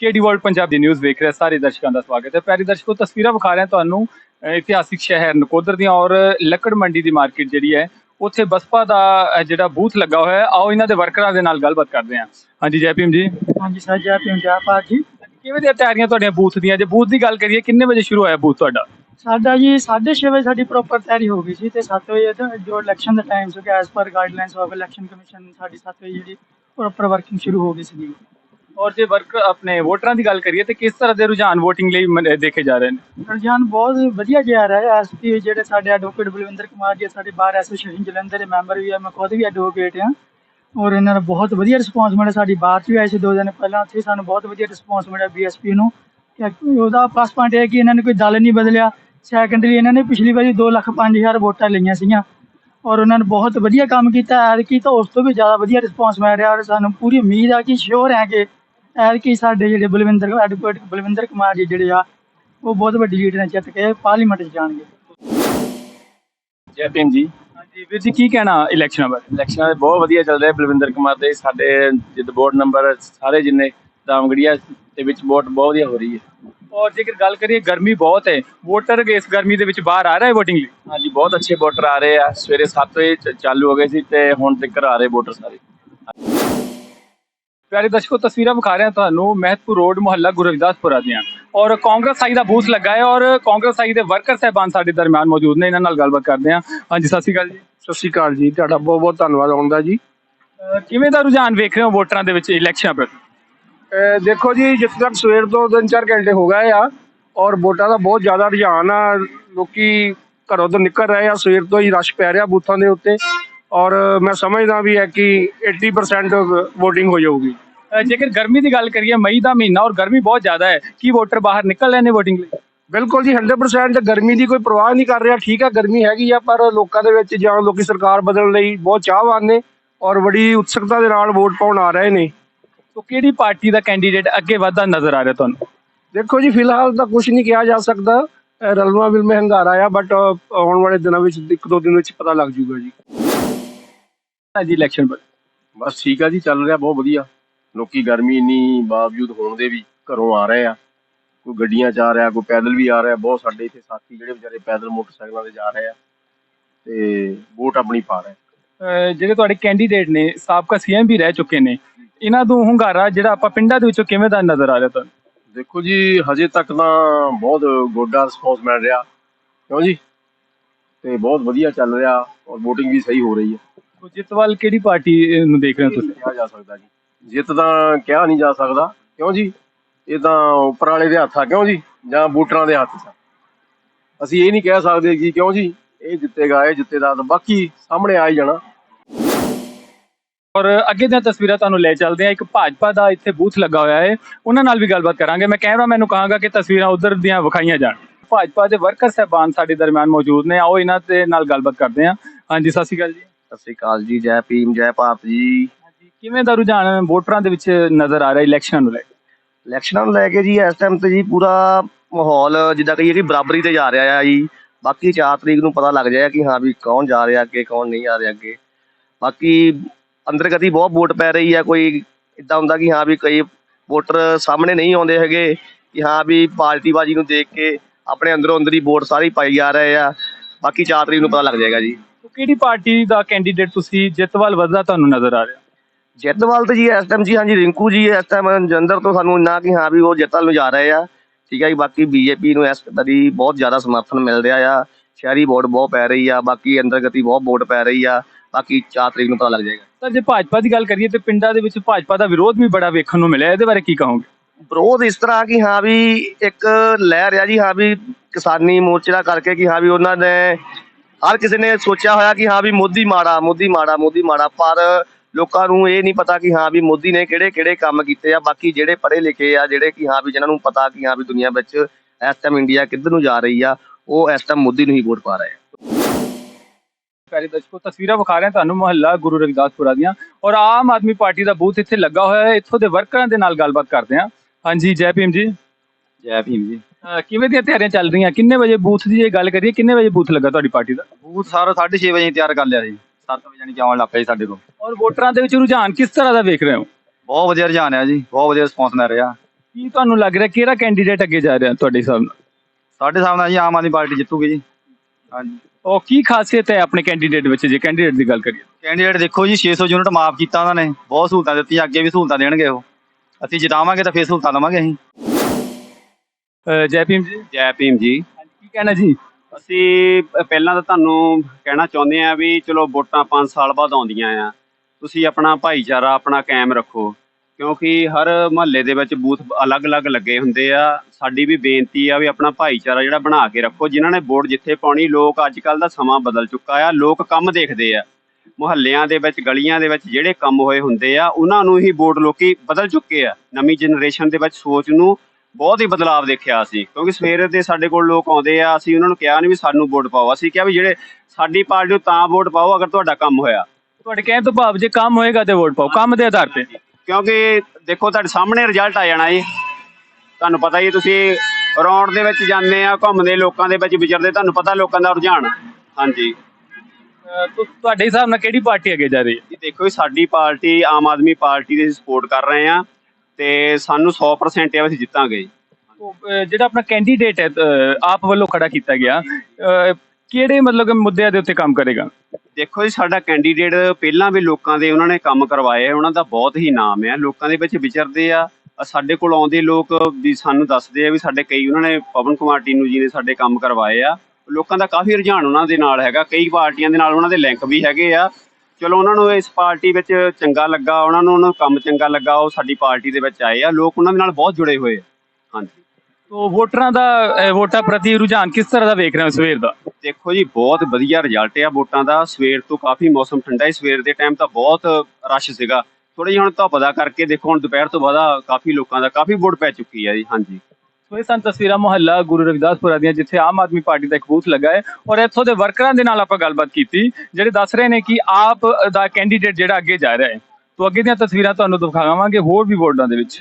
ਕੇਡੀ world Punjab ਦੀ news ਵੇਖ ਰਹੇ ਸਾਰੇ ਦਰਸ਼ਕਾਂ ਦਾ ਸਵਾਗਤ ਹੈ। ਪਿਆਰੇ ਦਰਸ਼ਕੋ ਤਸਵੀਰਾਂ ਵਿਖਾ ਰਹੇ ਹਾਂ ਤੁਹਾਨੂੰ। ਇਤਿਹਾਸਿਕ ਸ਼ਹਿਰ ਨਕੋਦਰ ਦੀਆਂ ਔਰ ਲੱਕੜ ਮੰਡੀ ਦੀ ਮਾਰਕੀਟ ਜਿਹੜੀ ਹੈ ਉੱਥੇ ਬਸਪਾ ਦਾ ਜਿਹੜਾ ਬੂਥ ਲੱਗਾ ਹੋਇਆ ਹੈ। ਆਓ ਇਹਨਾਂ ਦੇ ਵਰਕਰਾਂ ਦੇ ਨਾਲ ਗੱਲਬਾਤ ਕਰਦੇ ਹਾਂ। ਹਾਂਜੀ ਜੈ ਭੀਮ ਜੀ। ਹਾਂਜੀ ਸਰ ਜੈ ਭੀਮ ਜੈ ਕਿਵੇਂ ਦੀਆਂ ਤਿਆਰੀਆਂ ਤੁਹਾਡੀਆਂ ਬੂਥ ਦੀਆਂ? ਜੇ ਬੂਥ ਦੀ ਗੱਲ ਕਰੀਏ ਕਿੰਨੇ ਵਜੇ ਸ਼ੁਰੂ ਹੋਇਆ ਬੂਥ ਤੁਹਾਡਾ? ਸਾਡਾ ਜੀ 6:30 ਵਜੇ ਸਾਡੀ ਪ੍ਰੋਪਰ ਤਿਆਰੀ ਹੋ ਗਈ ਸੀ ਤੇ 7 ਵਜੇ ਤੋਂ ਜੋ ਇਲੈਕਸ਼ਨ ਦਾ ਟਾਈਮ ਸੀ ਐਸ ਪਰ ਗਾਈਡਲਾਈਨਸ ਆਫ ਇਲੈਕਸ਼ਨ ਕਮਿਸ਼ਨ ਸਾਡੀ 7 ਵਜੇ ਜਿਹੜੀ ਪ੍ਰੋਪਰ ਵਰਕਿੰਗ ਸ਼ੁਰੂ ਹੋ ਗਈ ਸੀ ਔਰ ਜੇ ਵਰਕਰ ਆਪਣੇ ਵੋਟਰਾਂ ਦੀ ਗੱਲ ਕਰੀਏ, ਤੇ ਕਿਸ ਤਰ੍ਹਾਂ ਦੇ ਰੁਝਾਨ ਵੋਟਿੰਗ ਲਈ ਮਨ- ਦੇਖੇ ਜਾ ਰਹੇ ਨੇ? ਰੁਝਾਨ ਬਹੁਤ ਵਧੀਆ ਜਾ ਰਿਹਾ ਹੈ ਐਸਪੀ ਜਿਹੜੇ ਸਾਡੇ ਐਡਵੋਕੇਟ ਬਲਵਿੰਦਰ ਕੁਮਾਰ ਜੀ, ਸਾਡੇ ਬਾਰ ਐਸੋਸੀਏਸ਼ਨ ਜਲੰਧਰ ਦੇ ਮੈਂਬਰ ਵੀ ਆ, ਮੈਂ ਖੁਦ ਵੀ ਐਡਵੋਕੇਟ ਹਾਂ। ਔਰ ਇਹਨਾਂ ਦਾ ਬਹੁਤ ਵਧੀਆ ਰਿਸਪੌਂਸ ਮਿਲਿਆ। ਸਾਡੀ ਬਾਹਰ ਚ ਵੀ ਆਏ ਸੀ ਦੋ ਦਿਨ ਪਹਿਲਾਂ। ਉੱਥੇ ਸਾਨੂੰ ਬਹੁਤ ਵਧੀਆ ਰਿਸਪੌਂਸ ਮਿਲਿਆ ਬੀਐਸਪੀ ਨੂੰ। ਕਿ ਉਹਦਾ ਪਲੱਸ ਪੁਆਇੰਟ ਇਹ ਹੈ ਕਿ ਇਹਨਾਂ ਨੇ ਕੋਈ ਦਲ ਨਹੀਂ ਬਦਲਿਆ। ਸੈਕੰਡਰੀ ਇਹਨਾਂ ਨੇ ਪਿਛਲੀ ਵਾਰੀ ਦੋ ਲੱਖ ਪੰਜ ਹਜ਼ਾਰ ਵੋਟਾਂ ਲਈਆਂ ਸੀਗੀਆਂ। ਔਰ ਉਹਨਾਂ ਨੇ ਬਹੁਤ ਵਧੀਆ ਕੰਮ ਕੀਤਾ। ਐਤਕੀ ਤਾਂ ਉਸ ਤੋਂ ਵੀ ਜ਼ਿਆਦਾ ਵਧੀਆ ਰਿਸਪੌਂਸ ਮਿਲ ਰਿਹਾ। ਔਰ ਸਾਨੂੰ ਪੂਰੀ ਉਮੀਦ ਆ ਕਿ ਸ਼ੋਰ ਹੈ ਕਿ ਐਤਕੀ ਸਾਡੇ ਜਿਹੜੇ ਬਲਵਿੰਦਰ ਐਡਵੋਕੇਟ ਬਲਵਿੰਦਰ ਕੁਮਾਰ ਜੀ ਜਿਹੜੇ ਆ ਉਹ ਬਹੁਤ ਵੱਡੀ ਲੀਡ ਨਾਲ ਜਿੱਤ ਕੇ ਪਾਰਲੀਮੈਂਟ 'ਚ ਜਾਣਗੇ। ਜੈ ਭੀਮ ਜੀ। ਹਾਂਜੀ ਵੀਰ ਜੀ ਕੀ ਕਹਿਣਾ ਇਲੈਕਸ਼ਨਾਂ ਬਾਰੇ? ਇਲੈਕਸ਼ਨਾਂ ਬਹੁਤ ਵਧੀਆ ਚੱਲ ਰਿਹਾ ਬਲਵਿੰਦਰ ਕੁਮਾਰ ਦੇ। ਸਾਡੇ ਜਿੱਦ ਬੋਰਡ ਨੰਬਰ ਸਾਰੇ ਜਿੰਨੇ ਰਾਮਗੜੀਆ ਦੇ ਵਿੱਚ ਵੋਟ ਬਹੁਤ ਵਧੀਆ ਹੋ ਰਹੀ ਹੈ। ਔਰ ਜੇਕਰ ਗੱਲ ਕਰੀਏ ਗਰਮੀ ਬਹੁਤ ਹੈ। ਵੋਟਰ ਇਸ ਗਰਮੀ ਦੇ ਵਿੱਚ ਬਾਹਰ ਆ ਰਿਹਾ VOTING ਲਈ? ਹਾਂਜੀ ਬਹੁਤ ਅੱਛੇ ਵੋਟਰ ਆ ਰਹੇ ਆ। ਸਵੇਰੇ 7 ਵਜੇ ਚਾਲੂ ਹੋ ਗਏ ਸੀ ਤੇ ਹੁਣ ਤੱਕ ਆ ਰਹੇ ਵੋਟਰ ਸਾਰੇ। ਪਿਆਰੇ ਦਰਸ਼ਕੋ ਤਸਵੀਰਾਂ ਵਿਖਾ ਰਹੇ ਤੁਹਾਨੂੰ ਮਹਿਤਪੁਰ ਰੋਡ ਮੁਹੱਲਾ ਗੁਰੂ ਰਵਿਦਾਸਪੁਰਾ ਦੀਆਂ। ਔਰ ਕਾਂਗਰਸ ਆਈ ਦਾ ਬੂਥ ਲੱਗਾ ਹੈ ਔਰ ਕਾਂਗਰਸ ਆਈ ਦੇ ਵਰਕਰ ਸਹਿਬਾਨ ਸਾਡੇ ਦਰਮਿਆਨ ਮੌਜੂਦ ਨੇ ਇਹਨਾਂ ਨਾਲ ਗੱਲਬਾਤ ਕਰਦੇ ਹਾਂ। ਹਾਂਜੀ ਸਤਿ ਸ਼੍ਰੀ ਅਕਾਲ ਜੀ। ਸਤਿ ਸ਼੍ਰੀ ਅਕਾਲ ਜੀ ਤੁਹਾਡਾ ਬਹੁਤ ਬਹੁਤ ਧੰਨਵਾਦ ਆਉਣ ਦਾ ਜੀ। ਕਿਵੇਂ ਦਾ ਰੁਝਾਨ ਵੇਖ ਰਹੇ ਹੋ ਵੋਟਰਾਂ ਦੇ ਵਿੱਚ ਇਲੈਕਸ਼ਨਾਂ ਪ੍ਰਤੀ ਦੇਖੋ ਜੀ ਜਿੱਥੇ ਤੱਕ ਸਵੇਰ ਤੋਂ 3-4 ਘੰਟੇ ਹੋ ਗਏ ਆ ਔਰ ਵੋਟਾਂ ਦਾ ਬਹੁਤ ਜ਼ਿਆਦਾ ਰੁਝਾਨ ਆ ਲੋਕੀ ਘਰੋਂ ਤੋਂ ਨਿਕਲ ਰਹੇ ਆ ਸਵੇਰ ਤੋਂ ਹੀ ਰਸ਼ ਪੈ ਰਿਹਾ ਬੂਥਾਂ ਦੇ ਉੱਤੇ। ਔਰ ਮੈਂ ਸਮਝਦਾ ਵੀ ਹੈ ਕਿ 80% VOTING ਹੋ ਜਾਊਗੀ। ਜੇਕਰ ਗਰਮੀ ਦੀ ਗੱਲ ਕਰੀਏ ਮਈ ਦਾ ਮਹੀਨਾ ਔਰ ਗਰਮੀ ਬਹੁਤ ਜ਼ਿਆਦਾ ਹੈ ਕੀ ਵੋਟਰ ਬਾਹਰ ਨਿਕਲ ਰਹੇ ਨੇ VOTING ਲਈ? ਬਿਲਕੁਲ ਜੀ 100% ਗਰਮੀ ਦੀ ਕੋਈ ਪਰਵਾਹ ਨਹੀਂ ਕਰ ਰਿਹਾ ਠੀਕ ਆ ਗਰਮੀ ਹੈਗੀ ਆ ਪਰ ਲੋਕਾਂ ਦੇ ਵਿੱਚ ਜਾਂ ਲੋਕੀ ਸਰਕਾਰ ਬਦਲਣ ਲਈ ਬਹੁਤ ਚਾਹਵਾਨ ਨੇ ਔਰ ਬੜੀ ਉਤਸੁਕਤਾ ਦੇ ਨਾਲ ਵੋਟ ਪਾਉਣ ਆ ਰਹੇ ਨੇ। ਤੋ ਕਿਹੜੀ ਪਾਰਟੀ ਦਾ ਕੈਂਡੀਡੇਟ ਅੱਗੇ ਵਧਦਾ ਨਜ਼ਰ ਆ ਰਿਹਾ ਤੁਹਾਨੂੰ? ਦੇਖੋ ਜੀ ਫਿਲਹਾਲ ਤਾਂ ਕੁਝ ਨਹੀਂ ਕਿਹਾ ਜਾ ਸਕਦਾ ਰਲਵਾ ਬਿਲ ਮੈਂ ਹੰਗਾਰਾ ਆ ਬਟ ਆਉਣ ਵਾਲੇ ਦਿਨਾਂ ਵਿੱਚ ਇੱਕ ਦੋ ਦਿਨ ਵਿੱਚ ਪਤਾ ਲੱਗ ਜੂਗਾ ਜੀ। ਹਾਂਜੀ ਇਲੈਕਸ਼ਨ ਬਸ ਠੀਕ ਆ ਜੀ ਚੱਲ ਰਿਹਾ ਬਹੁਤ ਵਧੀਆ। ਲੋਕੀ ਗਰਮੀ ਇੰਨੀ ਬਾਵਜੂਦ ਹੋਣ ਦੇ ਵੀ ਘਰੋਂ ਆ ਰਹੇ ਆ। ਕੋਈ ਗੱਡੀਆਂ 'ਚ ਆ ਰਿਹਾ ਕੋਈ ਪੈਦਲ ਵੀ ਆ ਰਿਹਾ। ਬਹੁਤ ਸਾਡੇ ਇੱਥੇ ਸਾਥੀ ਜਿਹੜੇ ਵਿਚਾਰੇ ਪੈਦਲ ਮੋਟਰਸਾਈਕਲਾਂ ਤੇ ਜਾ ਰਹੇ ਆ ਤੇ ਵੋਟ ਆਪਣੀ ਪਾ ਰਹੇ ਅਹ ਜਿਹੜੇ ਤੁਹਾਡੇ ਕੈਂਡੀਡੇਟ ਨੇ ਸਾਬਕਾ ਸੀਐਮ ਵੀ ਰਹਿ ਚੁੱਕੇ ਨੇ ਇਹਨਾਂ ਨੂੰ ਹੁੰਗਾਰਾ ਜਿਹੜਾ ਆਪਾਂ ਪਿੰਡਾਂ ਦੇ ਵਿੱਚੋਂ ਕਿਵੇਂ ਦਾ ਨਜ਼ਰ ਆ ਰਿਹਾ ਤੁਹਾਨੂੰ? ਦੇਖੋ ਜੀ ਹਜੇ ਤੱਕ ਤਾਂ ਬਹੁਤ ਗੋਡਾ ਰਿਸਪੌਂਸ ਮਿਲ ਰਿਹਾ। ਕਿਉਂ ਜੀ? ਤੇ ਬਹੁਤ ਵਧੀਆ ਚੱਲ ਰਿਹਾ ਔਰ VOTING ਵੀ ਸਹੀ ਹੋ ਰਹੀ ਹੈ। ਤੋ ਜਿੱਤ ਵੱਲ ਕਿਹੜੀ ਪਾਰਟੀ ਨੂੰ ਦੇਖ ਰਹੇ ਹੋ ਤੁਸੀਂ? ਕਿਹਾ ਜਾ ਸਕਦਾ ਜੀ। ਜਿੱਤ ਤਾਂ ਕਿਹਾ ਨਹੀਂ ਜਾ ਸਕਦਾ। ਕਿਉਂ ਜੀ? ਇਹ ਤਾਂ ਉੱਪਰ ਵਾਲੇ ਦੇ ਹੱਥ ਆ ਕਿਉਂ ਜੀ? ਜਾਂ ਵੋਟਰਾਂ ਦੇ ਹੱਥ 'ਚ ਆ। ਅਸੀਂ ਇਹ ਨਹੀਂ ਕਹਿ ਸਕਦੇ ਕਿ ਕਿਉਂ ਜੀ? ਇਹ ਜਿੱਤੇਗਾ ਇਹ ਜਿੱਤੇਗਾ ਤਾਂ ਬਾਕੀ ਸਾਹਮਣੇ ਆ ਹੀ ਜਾਣਾ। ਔਰ ਅੱਗੇ ਦੀਆਂ ਤਸਵੀਰਾਂ ਤੁਹਾਨੂੰ ਲੈ ਚੱਲਦੇ ਆ ਇੱਕ ਭਾਜਪਾ ਦਾ ਇੱਥੇ ਬੂਥ ਲੱਗਾ ਹੋਇਆ ਹੈ। ਉਹਨਾਂ ਨਾਲ ਵੀ ਗੱਲਬਾਤ ਕਰਾਂਗੇ। ਮੈਂ ਕੈਮਰਾਮੈਨ ਨੂੰ ਕਹਾਂਗਾ ਕਿ ਤਸਵੀਰਾਂ ਉਧਰ ਦੀਆਂ ਵਿਖਾਈਆਂ ਜਾਣ। ਭਾਜਪਾ ਦੇ ਵਰਕਰ ਸਹਿਬਾਨ ਸਾਡੇ ਦਰਮਿਆਨ ਮੌਜੂਦ ਨੇ। ਆਓ ਇਹਨਾਂ ਦੇ ਨਾਲ ਗੱਲਬਾਤ ਕਰਦੇ ਹਾਂ। ਹਾਂਜੀ ਸਤਿ ਸ਼੍ਰੀ ਅਕਾਲ ਜੀ। ਸਤਿ ਸ੍ਰੀ ਅਕਾਲ ਜੀ। ਜੈ ਭੀਮ ਜੈ ਭਾਰਤ ਜੀ। ਕਿਵੇਂ ਦਾ ਰੁਝਾਨ ਵੋਟਰਾਂ ਦੇ ਵਿੱਚ ਨਜ਼ਰ ਆ ਰਿਹਾ ਇਲੈਕਸ਼ਨ ਨੂੰ ਲੈ ਕੇ? ਇਲੈਕਸ਼ਨਾਂ ਨੂੰ ਲੈ ਕੇ ਜੀ ਇਸ ਟਾਈਮ ਤੇ ਜੀ ਪੂਰਾ ਮਾਹੌਲ ਜਿੱਦਾਂ ਕਹੀਏ ਕਿ ਬਰਾਬਰੀ ਤੇ ਜਾ ਰਿਹਾ ਆ ਜੀ। ਬਾਕੀ 4 ਤਰੀਕ ਨੂੰ ਪਤਾ ਲੱਗ ਜਾਏਗਾ ਕਿ ਹਾਂ ਵੀ ਕੌਣ ਜਾ ਰਿਹਾ ਅੱਗੇ ਕੌਣ ਨਹੀਂ ਜਾ ਰਿਹਾ ਅੱਗੇ। ਬਾਕੀ ਅੰਦਰ ਗਤੀ ਬਹੁਤ ਵੋਟ ਪੈ ਰਹੀ ਆ ਕੋਈ ਇਦਾਂ ਹੁੰਦਾ ਕਿ ਹਾਂ ਵੀ ਕਈ ਵੋਟਰ ਸਾਹਮਣੇ ਨਹੀਂ ਆਉਂਦੇ ਹੈਗੇ ਕਿ ਹਾਂ ਵੀ ਪਾਰਟੀਬਾਜ਼ੀ ਨੂੰ ਦੇਖ ਕੇ ਆਪਣੇ ਅੰਦਰੋਂ ਅੰਦਰ ਹੀ ਵੋਟ ਸਾਰੀ ਪਾਈ ਜਾ ਰਹੇ ਆ। ਬਾਕੀ 4 ਤਰੀਕ ਨੂੰ ਪਤਾ ਲੱਗ ਜਾਏਗਾ ਜੀ। ਕਿਹੜੀ ਪਾਰਟੀ ਦਾ ਕੈਂਡੀਡੇਟ ਤੁਸੀਂ ਜਿੱਤ ਵੱਲ ਵੱਧਦਾ ਤੁਹਾਨੂੰ ਨਜ਼ਰ ਆ ਰਿਹਾ? ਜਿੱਤਵਾਲ ਤੇ ਜੀ ਇਸ ਟਾਈਮ ਜੀ ਹਾਂਜੀ ਰਿੰਕੂ ਜੀ ਇਸ ਟਾਈਮ ਜਲੰਧਰ ਤੋਂ ਸਾਨੂੰ ਇੰਨਾ ਕਿ ਹਾਂ ਵੀ ਉਹ ਜਿੱਤਲ ਨੂੰ ਜਾ ਰਹੇ ਆ। ਠੀਕ ਹੈ ਜੀ ਬਾਕੀ ਬੀਜੇਪੀ ਨੂੰ ਇਸ ਦੀ ਬਹੁਤ ਜ਼ਿਆਦਾ ਸਮਰਥਨ ਮਿਲ ਰਿਹਾ ਆ। ਸ਼ਹਿਰੀ ਵੋਟ ਬਹੁਤ ਪੈ ਰਹੀ ਆ ਬਾਕੀ ਅੰਦਰ ਗਤੀ ਬਹੁਤ ਵੋਟ ਪੈ ਰਹੀ ਆ ਬਾਕੀ 4 ਤਰੀਕ ਨੂੰ ਪਤਾ ਲੱਗ ਜਾਏਗਾ। ਤਾਂ ਜੇ ਭਾਜਪਾ ਦੀ ਗੱਲ ਕਰੀਏ ਤੇ ਪਿੰਡਾਂ ਦੇ ਵਿੱਚ ਭਾਜਪਾ ਦਾ ਵਿਰੋਧ ਵੀ ਬੜਾ ਵੇਖਣ ਨੂੰ ਮਿਲਿਆ ਇਹਦੇ ਬਾਰੇ ਕੀ ਕਹੋਗੇ? ਵਿਰੋਧ ਇਸ ਤਰ੍ਹਾਂ ਕਿ ਹਾਂ ਵੀ ਇੱਕ ਲਹਿਰ ਆ ਜੀ ਹਾਂ ਵੀ ਕਿਸਾਨੀ ਮੋਰਚੇ ਦਾ ਕਰਕੇ ਕਿ ਹਾਂ ਵੀ ਉਹਨਾਂ ਨੇ ਹਰ ਕਿਸੇ ਨੇ ਸੋਚਿਆ ਹੋਇਆ ਕਿ ਹਾਂ ਵੀ ਮੋਦੀ ਮਾੜਾ ਮੋਦੀ ਮਾੜਾ ਮੋਦੀ ਮਾੜਾ ਪਰ ਲੋਕਾਂ ਨੂੰ ਇਹ ਨਹੀਂ ਪਤਾ ਕਿ ਹਾਂ ਵੀ ਮੋਦੀ ਨੇ ਕਿਹੜੇ ਕਿਹੜੇ ਕੰਮ ਕੀਤੇ ਆ ਬਾਕੀ ਜਿਹੜੇ ਪੜ੍ਹੇ ਲਿਖੇ ਆ ਜਿਹੜੇ ਕਿ ਹਾਂ ਵੀ ਜਿਨ੍ਹਾਂ ਨੂੰ ਪਤਾ ਕਿ ਹਾਂ ਵੀ ਦੁਨੀਆ ਵਿੱਚ ਇਸ ਟਾਈਮ ਇੰਡੀਆ ਕਿੱਧਰ ਨੂੰ ਜਾ ਰਹੀ ਆ ਉਹ ਇਸ ਟਾਈਮ ਮੋਦੀ ਨੂੰ ਹੀ ਵੋਟ ਪਾ ਰਹੇ ਆ। ਪਿਆਰੇ ਦਰਸ਼ਕੋ ਤਸਵੀਰਾਂ ਵਿਖਾ ਰਹੇ ਤੁਹਾਨੂੰ ਮੁਹੱਲਾ ਗੁਰੂ ਰਵਿਦਾਸਪੁਰਾ ਦੀਆਂ ਔਰ ਆਮ ਆਦਮੀ ਪਾਰਟੀ ਦਾ ਬੂਥ ਇੱਥੇ ਲੱਗਾ ਹੋਇਆ ਹੈ। ਇੱਥੋਂ ਦੇ ਵਰਕਰਾਂ ਦੇ ਨਾਲ ਗੱਲਬਾਤ ਕਰਦੇ ਹਾਂ। ਹਾਂਜੀ ਜੈ ਭੀਮ ਜੀ। ਜੈ ਭੀਮ ਜੀ। ਕਿਵੇਂ ਦੀਆਂ ਤਿਆਰੀਆਂ ਚੱਲ ਰਹੀਆਂ? ਕਿੰਨੇ ਵਜੇ ਬੂਥ ਦੀ ਜੇ ਗੱਲ ਕਰੀਏ? ਕਿੰਨੇ ਵਜੇ ਬੂਥ ਲੱਗਾ ਤੁਹਾਡੀ ਪਾਰਟੀ ਦਾ? ਬੂਥ ਸਾਰਾ 6:30 ਵਜੇ ਤਿਆਰ ਕਰ ਲਿਆ ਜੀ। 7 ਵਜੇ ਜਾਨੀ ਕਿ ਆਉਣ ਲੱਗ ਜੀ ਸਾਡੇ ਕੋਲ। ਔਰ ਵੋਟਰਾਂ ਦੇ ਵਿੱਚ ਰੁਝਾਨ ਕਿਸ ਤਰ੍ਹਾਂ ਦਾ ਵੇਖ ਰਹੇ ਹੋ? ਬਹੁਤ ਵਧੀਆ ਰੁਝਾਨ ਆ ਜੀ ਬਹੁਤ ਵਧੀਆ ਰਿਸਪੌਂਸ ਮਿਲ ਰਿਹਾ। ਕੀ ਤੁਹਾਨੂੰ ਲੱਗ ਰਿਹਾ ਕਿਹੜਾ ਕੈਂਡੀਡੇਟ ਅੱਗੇ ਜਾ ਰਿਹਾ ਤੁਹਾਡੇ ਹਿਸਾਬ ਨਾਲ? ਸਾਡੇ ਹਿਸਾਬ ਨਾਲ ਜੀ ਆਮ ਆਦਮੀ ਪਾਰਟੀ ਜਿੱਤੂਗੀ ਜੀ। ਹਾਂਜੀ। ਉਹ ਕੀ ਖਾਸੀਅਤ ਹੈ ਆਪਣੇ ਕੈਂਡੀਡੇਟ ਵਿੱਚ ਜੇ ਕੈਂਡੀਡੇਟ ਦੀ ਗੱਲ ਕਰੀਏ? ਕੈਂਡੀਡੇਟ ਦੇਖੋ ਜੀ 600 ਯੂਨਿਟ ਮਾਫ ਕੀਤਾ ਉਹਨਾਂ ਨੇ ਬਹੁਤ ਸਹੂਲਤਾਂ ਦਿੱਤੀਆਂ ਅੱਗੇ ਵੀ ਸਹੂਲਤਾਂ ਦੇਣਗੇ ਉਹ। ਅਸੀਂ ਜਿਤਾਵਾਂਗੇ ਤਾਂ ਫੇਰ ਸਹੂਲਤਾਂ ਦੇਵਾਂਗੇ ਅਸੀਂ। ਜੈ ਭੀਮ ਜੀ। ਜੈ ਭੀਮ ਜੀ। ਕੀ ਕਹਿਣਾ ਜੀ? ਅਸੀਂ ਪਹਿਲਾਂ ਤਾਂ ਤੁਹਾਨੂੰ ਕਹਿਣਾ ਚਾਹੁੰਦੇ ਆ ਵੀ ਚਲੋ ਵੋਟਾਂ 5 ਸਾਲ ਬਾਅਦ ਆਉਂਦੀਆਂ ਆ। ਤੁਸੀਂ ਆਪਣਾ ਭਾਈਚਾਰਾ, ਆਪਣਾ ਕਾਇਮ ਰੱਖੋ। ਕਿਉਂਕਿ ਹਰ ਮਹੱਲੇ ਦੇ ਵਿੱਚ ਬੂਥ ਅਲੱਗ-ਅਲੱਗ ਲੱਗੇ ਹੁੰਦੇ ਆ। ਸਾਡੀ ਵੀ ਬੇਨਤੀ ਆ ਵੀ ਆਪਣਾ ਭਾਈਚਾਰਾ ਜਿਹੜਾ ਬਣਾ ਕੇ ਰੱਖੋ। ਜਿਨ੍ਹਾਂ ਨੇ ਵੋਟ ਜਿੱਥੇ ਪਾਉਣੀ, ਲੋਕ ਅੱਜ ਕੱਲ ਦਾ ਸਮਾਂ ਬਦਲ ਚੁੱਕਾ ਆ। ਲੋਕ ਕੰਮ ਦੇਖਦੇ ਆ। ਮੁਹੱਲਿਆਂ ਦੇ ਵਿੱਚ, ਗਲੀਆਂ ਦੇ ਵਿੱਚ ਜਿਹੜੇ ਕੰਮ ਹੋਏ ਹੁੰਦੇ ਆ, ਉਹਨਾਂ ਨੂੰ ਹੀ ਵੋਟ ਲੋਕੀ ਬਦਲ ਚੁੱਕੇ ਆ। ਨਵੀਂ ਜਨਰੇਸ਼ਨ ਦੇ ਵਿੱਚ ਸੋਚ ਨੂੰ ਬਹੁਤ ਹੀ ਬਦਲਾਵ ਦੇਖਿਆ ਅਸੀਂ ਕਿਉਂਕਿ ਸਵੇਰੇ ਦੇ ਸਾਡੇ ਕੋਲ ਲੋਕ ਆਉਂਦੇ ਆ ਅਸੀਂ ਉਹਨਾਂ ਨੂੰ ਕਿਹਾ ਨਹੀਂ ਵੀ ਸਾਨੂੰ ਵੋਟ ਪਾਓ। ਅਸੀਂ ਕਿਹਾ ਵੀ ਜਿਹੜੇ ਸਾਡੀ ਪਾਰਟੀ ਨੂੰ ਤਾਂ ਵੋਟ ਪਾਓ ਅਗਰ ਤੁਹਾਡਾ ਕੰਮ ਹੋਇਆ। ਤੁਹਾਡੇ ਕਹਿਣ ਤੋਂ ਭਾਵ ਜੇ ਕੰਮ ਹੋਏਗਾ ਤੇ ਵੋਟ ਪਾਓ ਕੰਮ ਦੇ ਆਧਾਰ ਤੇ। ਕਿਉਂਕਿ ਦੇਖੋ ਤੁਹਾਡੇ ਸਾਹਮਣੇ ਰਿਜ਼ਲਟ ਆ ਜਾਣਾ ਜੀ। ਤੁਹਾਨੂੰ ਪਤਾ ਹੀ ਤੁਸੀਂ ਰੌਂਡ ਦੇ ਵਿੱਚ ਜਾਂਦੇ ਆ ਘੁੰਮਦੇ ਲੋਕਾਂ ਦੇ ਵਿੱਚ ਵਿਚਰਦੇ ਤੁਹਾਨੂੰ ਪਤਾ ਲੋਕਾਂ ਦਾ ਰੁਝਾਨ। ਹਾਂਜੀ। ਤੁਹਾਡੇ ਹਿਸਾਬ ਨਾਲ ਕਿਹੜੀ ਪਾਰਟੀ ਅੱਗੇ ਜਾ ਰਹੀ ਹੈ? ਦੇਖੋ ਸਾਡੀ ਪਾਰਟੀ ਆਮ ਆਦਮੀ ਪਾਰਟੀ ਦੀ ਸਪੋਰਟ ਕਰ ਰਹੇ ਆ। ਤੇ ਸਾਨੂੰ 100% ਹੈ ਅਸੀਂ ਜਿੱਤਾਂਗੇ ਜੀ। ਅਹ ਜਿਹੜਾ ਆਪਣਾ ਕੈਂਡੀਡੇਟ ਹੈ ਅਹ ਆਪ ਵੱਲੋਂ ਖੜਾ ਕੀਤਾ ਗਿਆ ਅਹ ਕਿਹੜੇ ਮਤਲਬ ਕਿ ਮੁੱਦਿਆਂ ਦੇ ਉੱਤੇ ਕੰਮ ਕਰੇਗਾ? ਦੇਖੋ ਜੀ ਸਾਡਾ ਕੈਂਡੀਡੇਟ ਪਹਿਲਾਂ ਵੀ ਲੋਕਾਂ ਦੇ ਉਹਨਾਂ ਨੇ ਕੰਮ ਕਰਵਾਏ ਆ ਉਹਨਾਂ ਦਾ ਬਹੁਤ ਹੀ ਨਾਮ ਹੈ। ਲੋਕਾਂ ਦੇ ਵਿੱਚ ਵਿਚਰਦੇ ਆ ਅ ਸਾਡੇ ਕੋਲ ਆਉਂਦੇ ਲੋਕ ਵੀ ਸਾਨੂੰ ਦੱਸਦੇ ਆ ਵੀ ਸਾਡੇ ਕਈ ਉਹਨਾਂ ਨੇ ਪਵਨ ਕੁਮਾਰ ਟੀਨੂ ਜੀ ਨੇ ਸਾਡੇ ਕੰਮ ਕਰਵਾਏ ਆ। ਲੋਕਾਂ ਦਾ ਕਾਫੀ ਰੁਝਾਨ ਉਹਨਾਂ ਦੇ ਨਾਲ ਹੈਗਾ ਕਈ ਪਾਰਟੀਆਂ ਦੇ ਨਾਲ ਉਹਨਾਂ ਦੇ ਲਿੰਕ ਵੀ ਹੈਗੇ ਆ। ਚਲੋ ਉਹਨਾਂ ਨੂੰ ਇਸ ਪਾਰਟੀ ਵਿੱਚ ਚੰਗਾ ਲੱਗਾ ਉਹਨਾਂ ਨੂੰ ਉਹਨਾਂ ਨੂੰ ਕੰਮ ਚੰਗਾ ਲੱਗਾ ਉਹ ਸਾਡੀ ਪਾਰਟੀ ਦੇ ਵਿੱਚ ਆਏ ਆ ਲੋਕ ਉਹਨਾਂ ਦੇ ਨਾਲ ਬਹੁਤ ਜੁੜੇ ਹੋਏ ਆ। ਹਾਂਜੀ। ਤੋ ਵੋਟਰਾਂ ਦਾ ਅਹ ਵੋਟਾਂ ਪ੍ਰਤੀ ਰੁਝਾਨ ਕਿਸ ਤਰ੍ਹਾਂ ਦਾ ਵੇਖ ਰਹੇ ਹੋ ਸਵੇਰ ਦਾ? ਦੇਖੋ ਜੀ ਬਹੁਤ ਵਧੀਆ ਰਿਜ਼ਲਟ ਆ ਵੋਟਾਂ ਦਾ ਸਵੇਰ ਤੋਂ ਕਾਫੀ ਮੌਸਮ ਠੰਡਾ ਹੈ ਸਵੇਰ ਦੇ ਟਾਈਮ ਤਾਂ ਬਹੁਤ ਰਸ਼ ਸੀਗਾ। ਥੋੜੀ ਜਿਹੀ ਹੁਣ ਧੁੱਪ ਦਾ ਕਰਕੇ ਦੇਖੋ ਹੁਣ ਦੁਪਹਿਰ ਤੋਂ ਬਾਅਦ ਕਾਫੀ ਲੋਕਾਂ ਦਾ ਕਾਫੀ ਵੋਟ ਪੈ ਚੁੱਕੀ ਹੈ ਜੀ ਹਾਂਜੀ। ਸੋ ਇਹ ਸਨ ਤਸਵੀਰਾਂ ਮੁਹੱਲਾ ਗੁਰੂ ਰਵਿਦਾਸਪੁਰਾ ਦੀਆਂ, ਜਿੱਥੇ ਆਮ ਆਦਮੀ ਪਾਰਟੀ ਦਾ ਇੱਕ ਬੂਥ ਲੱਗਾ ਹੈ ਔਰ ਇੱਥੋਂ ਦੇ ਵਰਕਰਾਂ ਦੇ ਨਾਲ ਆਪਾਂ ਗੱਲਬਾਤ ਕੀਤੀ, ਜਿਹੜੇ ਦੱਸ ਰਹੇ ਨੇ ਕਿ ਆਪ ਦਾ ਕੈਂਡੀਡੇਟ ਜਿਹੜਾ ਅੱਗੇ ਜਾ ਰਿਹਾ ਹੈ। ਤੋ ਅੱਗੇ ਦੀਆਂ ਤਸਵੀਰਾਂ ਤੁਹਾਨੂੰ ਦਿਖਾਵਾਂਗੇ, ਹੋਰ ਵੀ ਬੋਰਡਾਂ ਦੇ ਵਿੱਚ।